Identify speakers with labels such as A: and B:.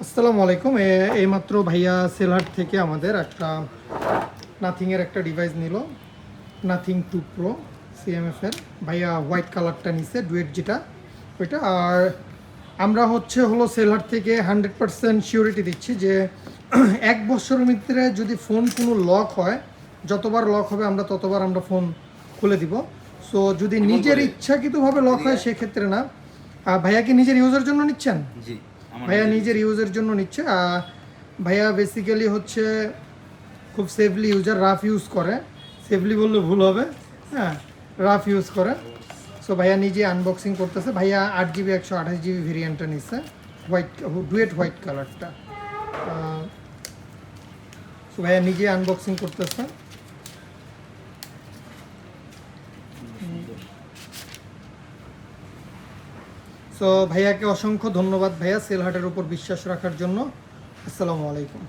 A: আসসালামু আলাইকুম। এ- এইমাত্র ভাইয়া সেলহাট থেকে আমাদের একটা নাথিংয়ের একটা ডিভাইস নিল। নাথিং টু প্রো সিএমএফ এর। ভাইয়া হোয়াইট কালারটা নিছে ডুয়েট যেটা ওইটা। আর আমরা হচ্ছে হলো সেলহাট থেকে হান্ড্রেড পার্সেন্ট সিওরিটি দিচ্ছি যে এক বছরের ভিতরে যদি ফোন কোনো লক হয় যতবার লক হবে আমরা ততবার আমরা ফোন খুলে দিব। সো যদি নিজের ইচ্ছাকৃতভাবে লক হয় সেক্ষেত্রে না। আহ, ভাইয়া কি নিজের ইউজের জন্য নিচ্ছেন?
B: জি।
A: ভাইয়া নিজের ইউজের জন্য নিচ্ছে ভাইয়া বেসিক্যালি হচ্ছে খুব সেফলি ইউজার রাফ ইউজ করে। সেফলি বললে ভুল হবে হ্যাঁ রাফ ইউজ করে। সো ভাইয়া নিজে আনবক্সিং করতেছে। ভাইয়া আট জিবি একশো আঠাশ জিবি ভেরিয়েন্টটা নিচ্ছে হোয়াইট ডুয়েট হোয়াইট কালারটা সো ভাইয়া নিজে আনবক্সিং করতেছে। সো ভাইয়াকে অসংখ্য ধন্যবাদ ভাইয়া সেলহাটের উপর বিশ্বাস রাখার জন্য। আসসালামু আলাইকুম।